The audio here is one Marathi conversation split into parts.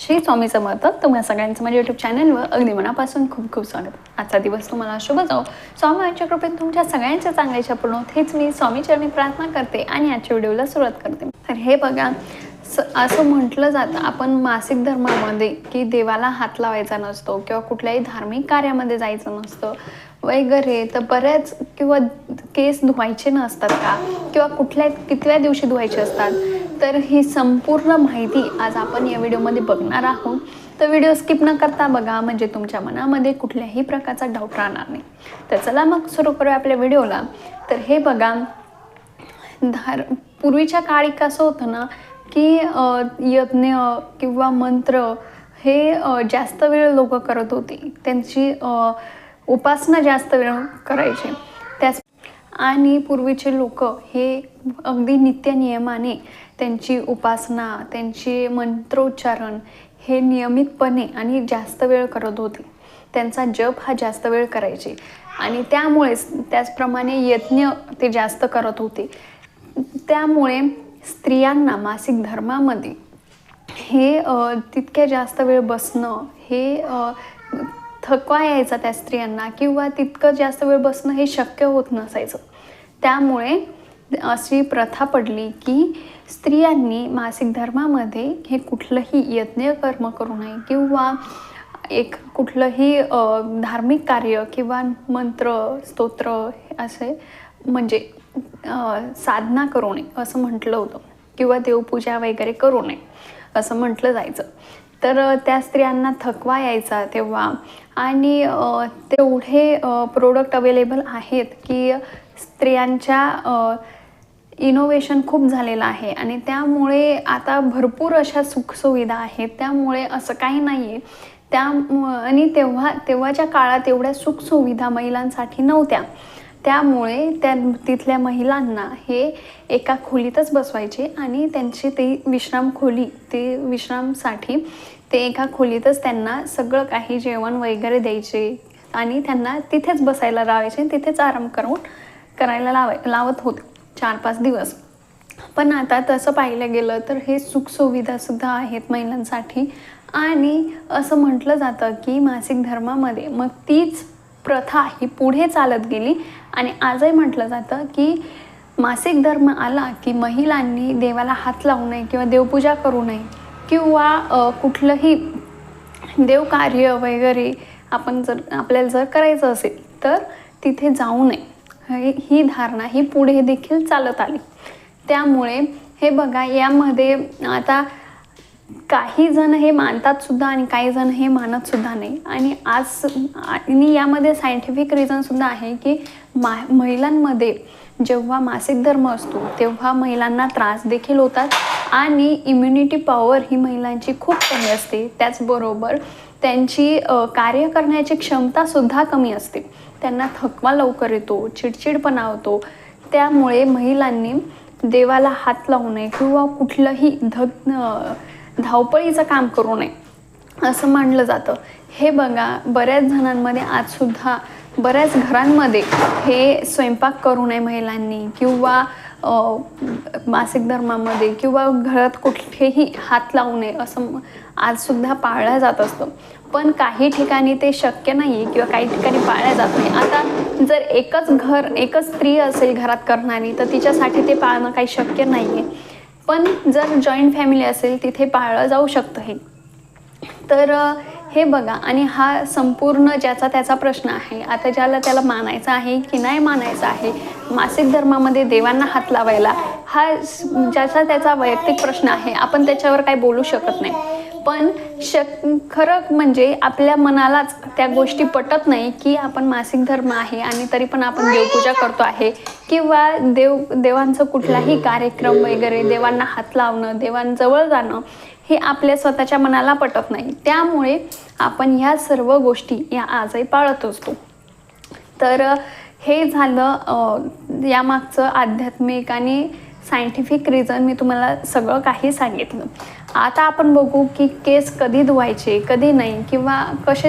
श्री स्वामी समर्थ. तुम्हा सगळ्यांचं माझ्या युट्यूब चॅनलवर अगदी मनापासून खूप खूप स्वागत. आजचा दिवस तुम्हाला शुभ जाओ स्वामींच्या कृपेत तुमच्या सगळ्यांच्या चांगल्याच्या पूर्ण हेच मी स्वामीचरणी प्रार्थना करते आणि आजच्या व्हिडिओला सुरुवात करते. तर हे बघा स असं म्हटलं जातं आपण मासिक धर्मामध्ये की देवाला हात लावायचा नसतो किंवा कुठल्याही धार्मिक कार्यामध्ये जायचं नसतं वगैरे तर बऱ्याच किंवा केस धुवायचे नसतात का? किंवा कुठल्या कितव्या दिवशी धुवायचे असतात? तर ही संपूर्ण माहिती आज आपण या व्हिडिओमध्ये बघणार आहोत. तर व्हिडिओ स्किप न करता बघा म्हणजे तुमच्या मनामध्ये कुठल्याही प्रकारचा डाऊट राहणार नाही. तर चला मग सुरू करूया आपल्या व्हिडिओला. तर हे बघा धार पूर्वीच्या काळी कसं होतं ना की यज्ञ किंवा मंत्र हे जास्त वेळ लोक करत होते. त्यांची उपासना जास्त वेळ करायची. आणि पूर्वीचे लोक हे अगदी नित्य नियमाने त्यांची उपासना त्यांचे मंत्रोच्चारण हे नियमितपणे आणि जास्त वेळ करत होते. त्यांचा जप हा जास्त वेळ करायचे. आणि त्यामुळेच त्याचप्रमाणे यज्ञ ते जास्त करत होते. त्यामुळे स्त्रियांना मासिक धर्मामध्ये हे तितक्या जास्त वेळ बसणं हे थकवा यायचा त्या स्त्रियांना किंवा तितकं जास्त वेळ बसणं हे शक्य होत नसायचं. त्यामुळे अशी प्रथा पडली की स्त्रियांनी मासिक धर्मामध्ये हे कुठलंही यज्ञ कर्म करू नये किंवा एक कुठलंही धार्मिक कार्य किंवा मंत्र स्तोत्र असे म्हणजे साधना करू नये असं म्हटलं होतं किंवा देवपूजा वगैरे करू नये असं म्हटलं जायचं. तर त्या स्त्रियांना थकवा यायचा तेव्हा. आणि तेवढे प्रोडक्ट अवेलेबल आहेत की स्त्रियांच्या इनोव्हेशन खूप झालेलं आहे. आणि त्यामुळे आता भरपूर अशा सुखसुविधा आहेत. त्यामुळे असं काही नाही आहे त्या आणि तेव्हा तेव्हाच्या काळात एवढ्या सुखसुविधा महिलांसाठी नव्हत्या. त्यामुळे त्या तिथल्या महिलांना हे एका खोलीतच बसवायचे आणि त्यांची ते विश्राम खोली ते विश्रामसाठी ते एका खोलीतच त्यांना सगळं काही जेवण वगैरे द्यायचे आणि त्यांना तिथेच बसायला लावायचे तिथेच आराम करून करायला लावाय लावत होते चार पाच दिवस. पण आता तसं पाहिलं गेलं तर हे सुखसुविधासुद्धा आहेत महिलांसाठी आणि असं म्हटलं जातं की मासिक धर्मामध्ये मग तीच प्रथा ही पुढे चालत गेली आणि आजही म्हटलं जातं की मासिक धर्म आला की महिलांनी देवाला हात लावू नये किंवा देवपूजा करू नये किंवा कुठलंही देवकार्य वगैरे आपण जर आपल्याला जर करायचं असेल तर तिथे जाऊ नये. ही धारणा ही पुढे देखील चालत आली. त्यामुळे हे बघा यामध्ये आता काही जण हे मानतात सुद्धा आणि काही जण हे मानत सुद्धा नाही. आणि आज आणि यामध्ये सायंटिफिक रिझन सुद्धा आहे की मा महिलांमध्ये जेव्हा मासिक धर्म असतो तेव्हा महिलांना त्रास देखील होतात आणि इम्युनिटी पॉवर ही महिलांची खूप कमी असते. त्याचबरोबर त्यांची कार्य करण्याची क्षमतासुद्धा कमी असते. त्यांना थकवा लवकर येतो चिडचिडपणा होतो. त्यामुळे महिलांनी देवाला हात लावू नये किंवा कुठलंही धग धावपळीचं काम करू नये. असं मानलं जातं. हे बघा बऱ्याच जणांमध्ये आजसुद्धा बऱ्याच घरांमध्ये हे स्वयंपाक करू नये महिलांनी किंवा मासिक धर्मामध्ये किंवा घरात कुठेही हात लावू नये असं आजसुद्धा पाळलं जात असतं. पण काही ठिकाणी ते शक्य नाही आहे किंवा काही ठिकाणी पाळल्या जात नाही. आता जर एकच घर एकच स्त्री असेल घरात करणारी तर तिच्यासाठी ते पाळणं काही शक्य नाही आहे पण जर जॉईंट फॅमिली असेल तिथे पाळलं जाऊ शकतं हे. तर हे बघा आणि हा संपूर्ण ज्याचा त्याचा प्रश्न आहे आता ज्याला त्याला मानायचा आहे की नाही मानायचा आहे मासिक धर्मामध्ये देवांना हात लावायला हा ज्याचा त्याचा वैयक्तिक प्रश्न आहे आपण त्याच्यावर काही बोलू शकत नाही. पण शक खरं म्हणजे आपल्या मनालाच त्या गोष्टी पटत नाही की आपण मासिक धर्म आहे आणि तरी पण आपण देवपूजा करतो आहे. किंवा देव देवांचं कुठलाही कार्यक्रम वगैरे देवांना हात लावणं देवांजवळ जाणं हे आपल्या स्वतःच्या मनाला पटत नाही. त्यामुळे आपण ह्या सर्व गोष्टी या आजही पाळत असतो. तर हे झालं यामागचं आध्यात्मिक आणि सायंटिफिक रिझन मी तुम्हाला सगळं काही सांगितलं. आता आपण बघू की केस कधी धुवायचे कधी नाही किंवा कसे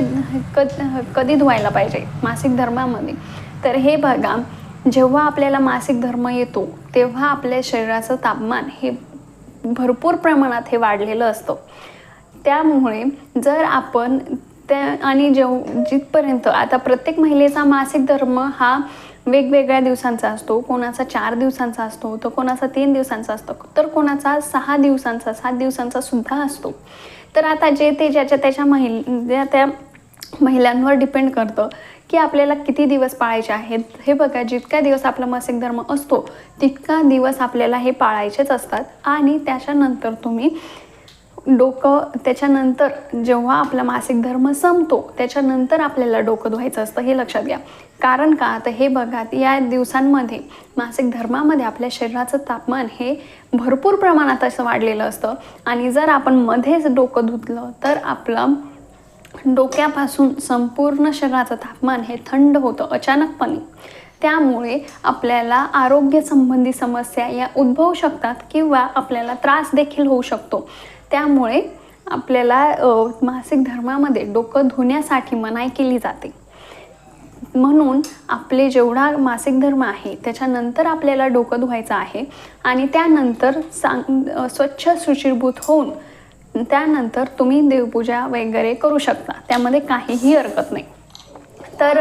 कधी धुवायला पाहिजे मासिक धर्मामध्ये. तर हे बघा जेव्हा आपल्याला मासिक धर्म येतो तेव्हा आपल्या शरीराचं तापमान हे भरपूर प्रमाणात हे वाढलेलं असतं. त्यामुळे जर आपण त्या आणि जेव जिथपर्यंत आता प्रत्येक महिलेचा मासिक धर्म हा वेगवेगळ्या दिवसांचा असतो. कोणाचा चार दिवसांचा असतो तर कोणाचा तीन दिवसांचा असतो तर कोणाचा सहा दिवसांचा सात दिवसांचा सुद्धा असतो. तर आता जे ते ज्याच्या त्याच्या महिल ज्या त्या महिलांवर डिपेंड करतं की आपल्याला किती दिवस पाळायचे आहेत हे बघा जितका दिवस आपला मासिक धर्म असतो तितका दिवस आपल्याला हे पाळायचेच असतात. आणि त्याच्यानंतर तुम्ही डोकं त्याच्यानंतर जेव्हा आपला मासिक धर्म संपतो त्याच्यानंतर आपल्याला डोकं धुवायचं असतं हे लक्षात घ्या. कारण का? तर हे बघा या दिवसांमध्ये मासिक धर्मामध्ये आपल्या शरीराचं तापमान हे भरपूर प्रमाणात असं वाढलेलं असतं. आणि जर आपण मध्येच डोकं धुतलं तर आपलं डोक्यापासून संपूर्ण शरीराचं तापमान हे थंड होतं अचानकपणे. त्यामुळे आपल्याला आरोग्यसंबंधी समस्या या उद्भवू शकतात किंवा आपल्याला त्रास देखील होऊ शकतो. त्यामुळे आपल्याला मासिक धर्मामध्ये डोकं धुण्यासाठी मनाई केली जाते. म्हणून आपले जेवढा मासिक धर्म आहे त्याच्यानंतर आपल्याला डोकं धुवायचं आहे आणि त्यानंतर सांग स्वच्छ शुचिरभूत होऊन त्यानंतर तुम्ही देवपूजा वगैरे करू शकता. त्यामध्ये काहीही हरकत नाही. तर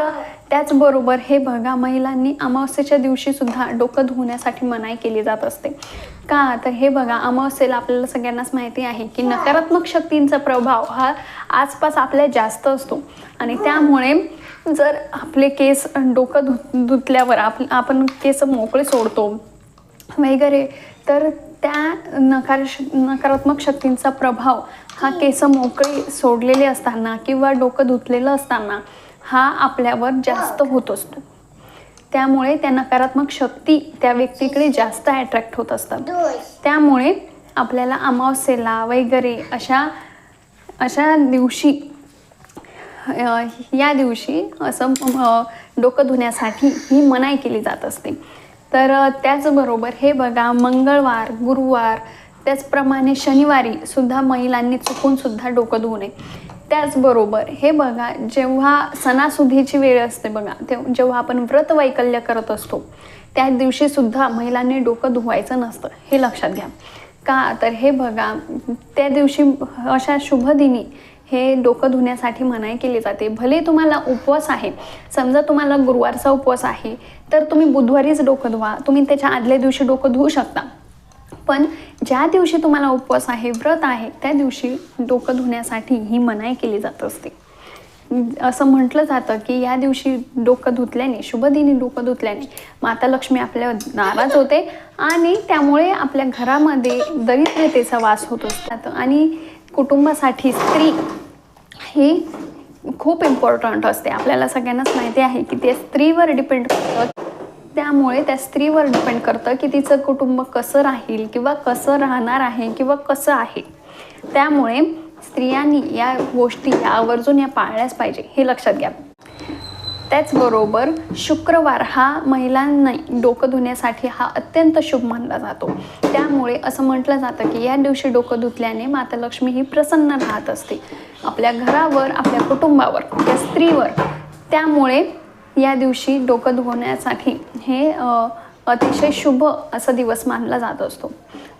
त्याचबरोबर हे बघा महिलांनी अमावस्येच्या दिवशी सुद्धा डोकं धुण्यासाठी मनाई केली जात असते. का? तर हे बघा अमावस्येला आपल्याला सगळ्यांनाच माहिती आहे की नकारात्मक शक्तींचा प्रभाव हा आसपास आपल्या जास्त असतो. आणि त्यामुळे जर आपले केस डोकं धु धुतल्यावर आप आपण केस मोकळे सोडतो वगैरे तर त्या नकार नकारात्मक शक्तींचा प्रभाव हा केस मोकळे सोडलेले असताना किंवा डोकं धुतलेलं असताना हा आपल्यावर जास्त होत असतो. त्यामुळे त्या नकारात्मक शक्ती त्या व्यक्तीकडे जास्त अट्रॅक्ट होत असतात. त्यामुळे आपल्याला अमावस्येला वगैरे अशा अशा दिवशी या दिवशी असं डोकं धुण्यासाठी ही मनाई केली जात असते. तर त्याचबरोबर हे बघा मंगळवार गुरुवार त्याचप्रमाणे शनिवारी सुद्धा महिलांनी चुकून सुद्धा डोकं धुवू नये. त्याचबरोबर हे बघा जेव्हा सणासुदीची वेळ असते बघा ते जेव्हा आपण व्रत वैकल्य करत असतो त्या दिवशी सुद्धा महिलांनी डोकं धुवायचं नसतं हे लक्षात घ्या. का? तर हे बघा त्या दिवशी अशा शुभदिनी हे डोकं धुण्यासाठी मनाई केली जाते. भले तुम्हाला उपवास आहे समजा तुम्हाला गुरुवारचा उपवास आहे तर तुम्ही बुधवारीच डोकं धुवा तुम्ही त्याच्या आदल्या दिवशी डोकं धुवू शकता. पण ज्या दिवशी तुम्हाला उपवास आहे व्रत आहे त्या दिवशी डोकं धुण्यासाठी ही मनाई केली जात असते. असं म्हटलं जातं की या दिवशी डोकं धुतल्याने शुभदिनी डोकं धुतल्याने माता लक्ष्मी आपल्या नाराज होते आणि त्यामुळे आपल्या घरामध्ये दरिद्रतेचा वास होत असतात आणि कुटुंबासाठी स्त्री ही खूप इम्पॉर्टंट असते. आपल्याला सगळ्यांनाच माहिती आहे की ते स्त्रीवर डिपेंड करतं त्यामुळे त्या स्त्रीवर डिपेंड करतं की तिचं कुटुंब कसं राहील किंवा कसं राहणार आहे किंवा कसं आहे. त्यामुळे स्त्रियांनी या गोष्टी आवर्जून या पाळल्याच पाहिजे हे लक्षात घ्या. त्याचबरोबर शुक्रवार हा महिलांना डोकं धुण्यासाठी हा अत्यंत शुभ मानला जातो. त्यामुळे असं म्हटलं जातं की या दिवशी डोकं धुतल्याने माता लक्ष्मी ही प्रसन्न राहत असते. आपल्या घरावर आपल्या कुटुंबावर त्या स्त्रीवर. त्यामुळे या दिवशी डोकं धुवण्यासाठी हे अतिशय शुभ असा दिवस मानला जात असतो.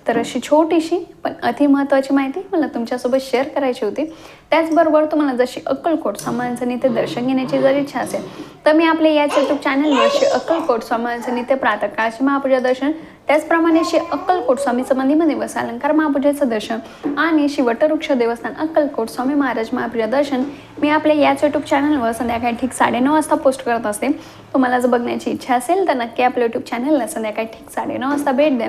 तर अशी छोटीशी पण अति महत्त्वाची माहिती मला तुमच्यासोबत शेअर करायची होती. त्याचबरोबर तुम्हाला जशी अक्कलकोट समाजांचं नित्य दर्शन घेण्याची जर इच्छा असेल तर मी आपल्या याच यूट्यूब चॅनलवर श्री अक्कलकोट स्वामींचं नित्य प्रातकाळचे महापूजा दर्शन त्याचप्रमाणे श्री अक्कलकोट स्वामी समाधीमध्ये व अलंकार महापूजेचं दर्शन आणि श्री वटवृक्ष देवस्थान अक्कलकोट स्वामी महाराज महापूजा दर्शन मी आपल्या याच यूट्यूब चॅनलवर संध्याकाळी ठीक साडेनऊ वाजता पोस्ट करत असते. तुम्हाला जर बघण्याची इच्छा असेल तर नक्की आपल्या यूट्यूब चॅनलला संध्याकाळी ठीक साडेनऊ वाजता भेट द्या.